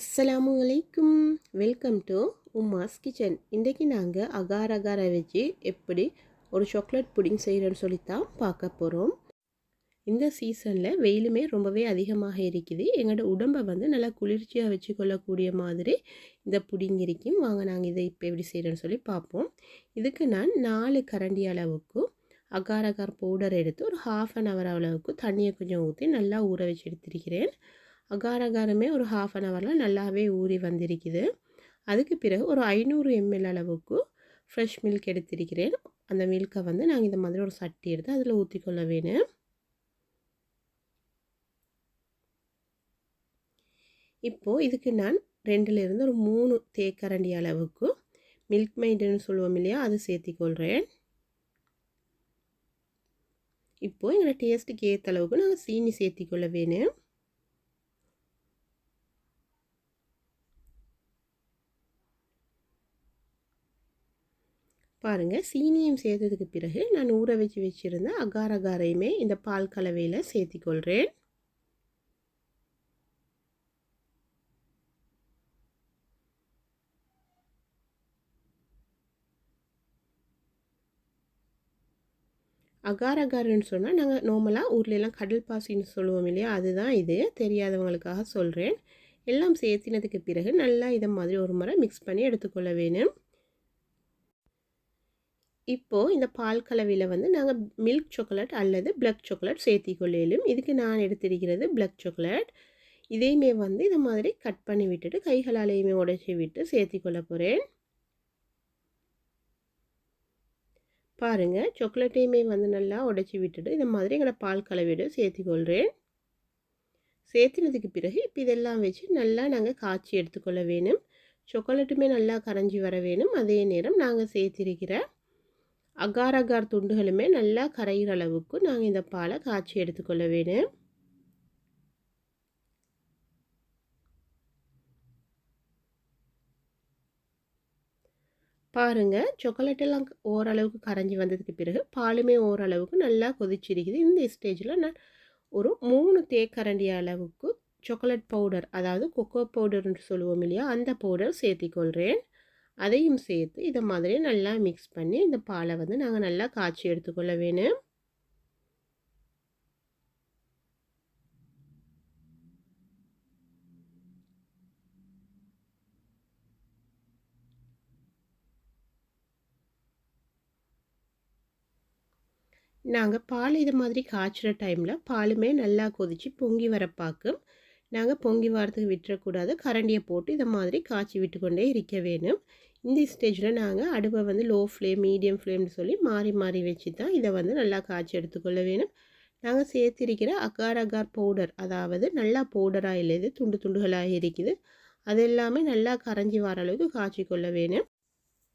அஸ்லாமு அலைக்கும். Welcome to Uma's kitchen இன்றைக்கி நாங்கள் அகார் அகாரை வச்சு எப்படி ஒரு சாக்லேட் புடிங் செய்கிறோன்னு சொல்லித்தான் பார்க்க போகிறோம் இந்த சீசனில் வெயிலுமே ரொம்பவே அதிகமாக இருக்குது. எங்களோட உடம்பை வந்து நல்லா குளிர்ச்சியாக வச்சுக்கொள்ளக்கூடிய மாதிரி இந்த புடிங் இருக்கும். வாங்க நாங்கள் இதை இப்போ எப்படி செய்கிறோன்னு சொல்லி பார்ப்போம். இதுக்கு நான் நாலு கரண்டி அளவுக்கு அகார் அகார் பவுடர் எடுத்து ஒரு ஹாஃப் அன் ஹவர் அளவுக்கு தண்ணியை கொஞ்சம் ஊற்றி நல்லா ஊற வச்சு எடுத்திருக்கிறேன். அகாரகாரமே ஒரு ஹாஃப் அன் ஹவரில் நல்லாவே ஊறி வந்திருக்குது. அதுக்கு பிறகு ஒரு ஐநூறு எம்எல் அளவுக்கு ஃப்ரெஷ் மில்க் எடுத்திருக்கிறேன். அந்த மில்கை வந்து நாங்கள் இந்த மாதிரி ஒரு சட்டி எடுத்து அதில் ஊற்றிக்கொள்ள வேணும். இப்போது இதுக்கு நான் ரெண்டுலேருந்து ஒரு மூணு தேக்கரண்டி அளவுக்கு மில்க் மைண்டுன்னு சொல்லுவோம் இல்லையா அது சேர்த்திக்கொள்கிறேன் இப்போது எங்களோட டேஸ்ட்டுக்கு ஏற்ற அளவுக்கு நாங்கள் சீனி சேர்த்திக்கொள்ள வேணும். பாருங்கள் சீனியும் சேர்த்ததுக்கு பிறகு நான் ஊற வச்சு வச்சுருந்த அகார அகாரையுமே இந்த பால் கலவையில் சேர்த்திக்கொள்கிறேன் அகாரகாரன்னு சொன்னால் நாங்கள் நார்மலாக ஊர்லெலாம் கடல் பாசின்னு சொல்லுவோம் இல்லையா? அதுதான் இது. தெரியாதவங்களுக்காக சொல்கிறேன் எல்லாம் சேர்த்தினதுக்கு பிறகு நல்லா இதை மாதிரி ஒரு முறை மிக்ஸ் பண்ணி எடுத்துக்கொள்ள வேணும். இப்போது இந்த பால் கலவையில் வந்து நாங்கள் மில்க் சாக்லேட் அல்லது பிளக் சாக்லேட் சேர்த்திக்கொள்ளையிலும் இதுக்கு நான் எடுத்திருக்கிறது பிளக் சாக்லேட் இதையுமே வந்து இந்த மாதிரி கட் பண்ணி விட்டுட்டு கைகளாலேயுமே உடைச்சி விட்டு சேர்த்திக்கொள்ள போகிறேன் பாருங்கள் சாக்லேட்டையுமே வந்து நல்லா உடைச்சி விட்டுட்டு இந்த மாதிரி எங்களோட பால் கலவையோடு சேர்த்திக்கொள்கிறேன் சேர்த்தினதுக்கு பிறகு இப்போ இதெல்லாம் வச்சு நல்லா நாங்கள் காய்ச்சி எடுத்துக்கொள்ள வேணும். சாக்லேட்டுமே நல்லா கரைஞ்சி வர வேணும். அதே நேரம் நாங்கள் சேர்த்திருக்கிற அகார் அகார் துண்டுகளுமே நல்லா கரைகிற அளவுக்கு நாங்கள் இந்த பாலை காய்ச்சி எடுத்துக்கொள்ள வேணும். பாருங்கள் சாக்லேட்டெல்லாம் ஓரளவுக்கு கரைஞ்சி வந்ததுக்கு பிறகு பாலுமே ஓரளவுக்கு நல்லா கொதிச்சிருக்குது. இந்த ஸ்டேஜில் நான் ஒரு மூணு தேக்கரண்டி அளவுக்கு சாக்லேட் பவுடர் அதாவது கொக்கோ பவுடர்னு சொல்லுவோம் இல்லையா அந்த பவுடர் சேர்த்திக்கொள்கிறேன் அதையும் சேர்த்து இதை மாதிரி நல்லா மிக்ஸ் பண்ணி இந்த பாலை வந்து நாங்கள் நல்லா காய்ச்சி எடுத்துக்கொள்ள வேணும். நாங்கள் பால் இது மாதிரி காய்ச்சுற டைமில் பாலுமே நல்லா கொதித்து பொங்கி வர பார்க்கும் நாங்கள் பொங்கி வாரத்துக்கு விட்டுறக்கூடாது. கரண்டியை போட்டு இதை மாதிரி காய்ச்சி விட்டுக்கொண்டே இருக்க வேணும். இந்த ஸ்டேஜில் நாங்கள் அடுப்பை வந்து லோ ஃப்ளேம் மீடியம் ஃப்ளேம்னு சொல்லி மாறி மாறி வச்சு தான் இதை வந்து நல்லா காய்ச்சி எடுத்துக்கொள்ள வேணும். நாங்கள் சேர்த்திருக்கிற அகார் அகார் பவுடர் அதாவது நல்லா பவுடராக இல்லை இது துண்டு துண்டுகளாக இருக்குது. அது எல்லாமே நல்லா கரைஞ்சி வர அளவுக்கு காய்ச்சி கொள்ள வேணும்.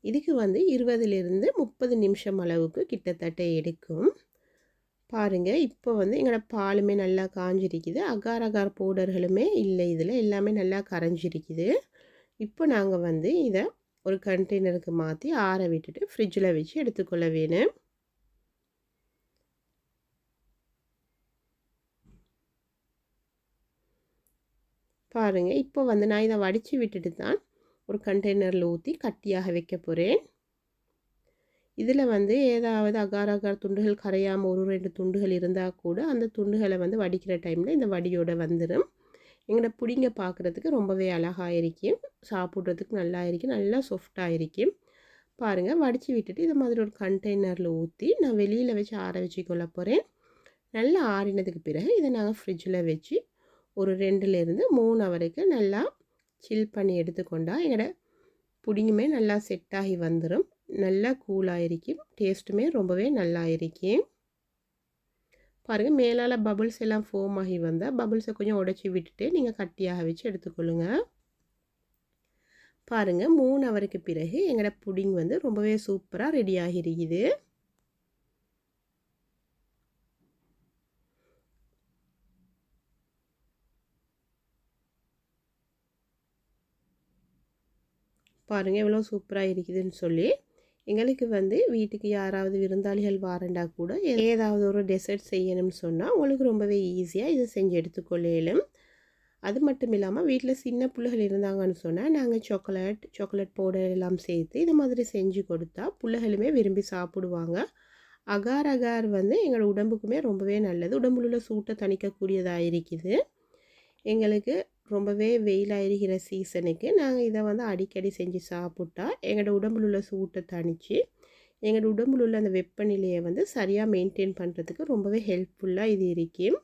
இதுக்கு வந்து இருபதுலேருந்து முப்பது நிமிஷம் அளவுக்கு கிட்டத்தட்ட எடுக்கும். பாருங்கள் இப்போ வந்து எங்களோட பாலுமே நல்லா காஞ்சிருக்குது. அகார் அகார் பவுடர்களுமே இல்லை இதில். எல்லாமே நல்லா கரைஞ்சிருக்குது. இப்போ நாங்கள் வந்து இதை ஒரு கண்டெய்னருக்கு மாற்றி ஆற விட்டுட்டு ஃப்ரிட்ஜில் வச்சு எடுத்துக்கொள்ள வேணும். பாருங்கள் இப்போ வந்து நான் இதை வடித்து விட்டுட்டு தான் ஒரு கண்டெய்னரில் ஊற்றி கட்டியாக வைக்க போகிறேன் இதில் வந்து ஏதாவது அகார் அகார் துண்டுகள் கரையாமல் ஒரு ரெண்டு துண்டுகள் இருந்தால் கூட அந்த துண்டுகளை வந்து வடிக்கிற டைமில் இந்த வடியோடு வந்துடும் எங்களோட பிடிங்க பார்க்குறதுக்கு ரொம்பவே அழகாக இருக்கும் சாப்பிட்றதுக்கு நல்லா இருக்கும் நல்லா சாஃப்டாக இருக்கும் பாருங்கள் வடித்து விட்டுட்டு இது மாதிரி ஒரு கண்டெய்னரில் ஊற்றி நான் வெளியில் வச்சு ஆற வச்சு கொள்ள போகிறேன் நல்லா ஆறினதுக்கு பிறகு இதை நாங்கள் ஃப்ரிட்ஜில் வச்சு ஒரு ரெண்டுலேருந்து மூணு வரைக்கும் நல்லா சில் பண்ணி எடுத்துக்கொண்டால் எங்களோட புடிங்குமே நல்லா செட் ஆகி வந்துடும் நல்லா கூலாக இருக்கும் டேஸ்ட்டுமே ரொம்பவே நல்லா இருக்கும் பாருங்கள் மேலால் பபுள்ஸ் எல்லாம் ஃபோம் ஆகி வந்தால் பபுள்ஸை கொஞ்சம் உடச்சி விட்டுட்டு நீங்கள் கட்டியாக வச்சு எடுத்துக்கொள்ளுங்க. பாருங்கள் மூணு ஹவருக்கு பிறகு எங்களோட புடிங் வந்து ரொம்பவே சூப்பராக ரெடி ஆகிருக்குது. பாருங்கள் எவ்வளோ சூப்பராக இருக்குதுன்னு சொல்லி எங்களுக்கு வந்து வீட்டுக்கு யாராவது விருந்தாளிகள் வாரண்டா கூட ஏதாவது ஒரு டெசர்ட் செய்யணும்னு சொன்னால் உங்களுக்கு ரொம்பவே ஈஸியாக இதை செஞ்சு எடுத்துக்கொள்ளையிலும் அது மட்டும் இல்லாமல் வீட்டில் சின்ன பிள்ளைகள் இருந்தாங்கன்னு சொன்னால் நாங்கள் சாக்லேட் சாக்லேட் பவுடர் எல்லாம் சேர்த்து இந்த மாதிரி செஞ்சு கொடுத்தா பிள்ளைகளுமே விரும்பி சாப்பிடுவாங்க. அகார் அகார் வந்து எங்களோட உடம்புக்குமே ரொம்பவே நல்லது. உடம்புல உள்ள சூட்டை தணிக்கக்கூடியதாக இருக்குது. எங்களுக்கு ரொம்பவே வெயிலாகிருக்கிற சீசனுக்கு நாங்கள் இதை வந்து அடிக்கடி செஞ்சு சாப்பிட்டா எங்களோட உடம்புல உள்ள சூட்டை தணித்து எங்களோட உடம்புல உள்ள அந்த வெப்பநிலையை வந்து சரியாக மெயின்டைன் பண்ணுறதுக்கு ரொம்பவே ஹெல்ப்ஃபுல்லாக இது இருக்கும்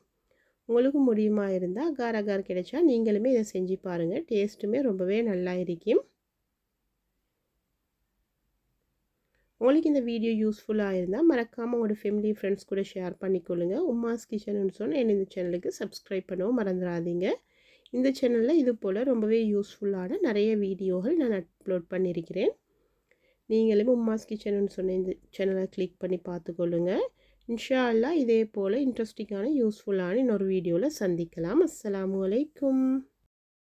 உங்களுக்கு முடியுமா இருந்தால் அகார் அகார் கிடைச்சா நீங்களுமே இதை செஞ்சு பாருங்கள் டேஸ்ட்டுமே ரொம்பவே நல்லா இருக்கும் உங்களுக்கு இந்த வீடியோ யூஸ்ஃபுல்லாக இருந்தால் மறக்காமல் உங்களோட ஃபேமிலி ஃப்ரெண்ட்ஸ் கூட ஷேர் பண்ணிக்கொள்ளுங்கள் உமாஸ் கிச்சன்னு சொன்னால் என்ன இந்த சேனலுக்கு சப்ஸ்கிரைப் பண்ணவும் மறந்துடாதீங்க. இந்த சேனலில் இது போல் ரொம்பவே யூஸ்ஃபுல்லான நிறைய வீடியோகள் நான் அப்லோட் பண்ணியிருக்கிறேன் நீங்களும் உமாஸ் கிச்சன்னு சொன்ன இந்த சேனலை கிளிக் பண்ணி பார்த்துக்கொள்ளுங்க. இன்ஷா அல்லா இதே போல் இன்ட்ரெஸ்டிங்கான யூஸ்ஃபுல்லான இன்னொரு வீடியோவில் சந்திக்கலாம். அஸ்ஸலாமு அலைக்கும்.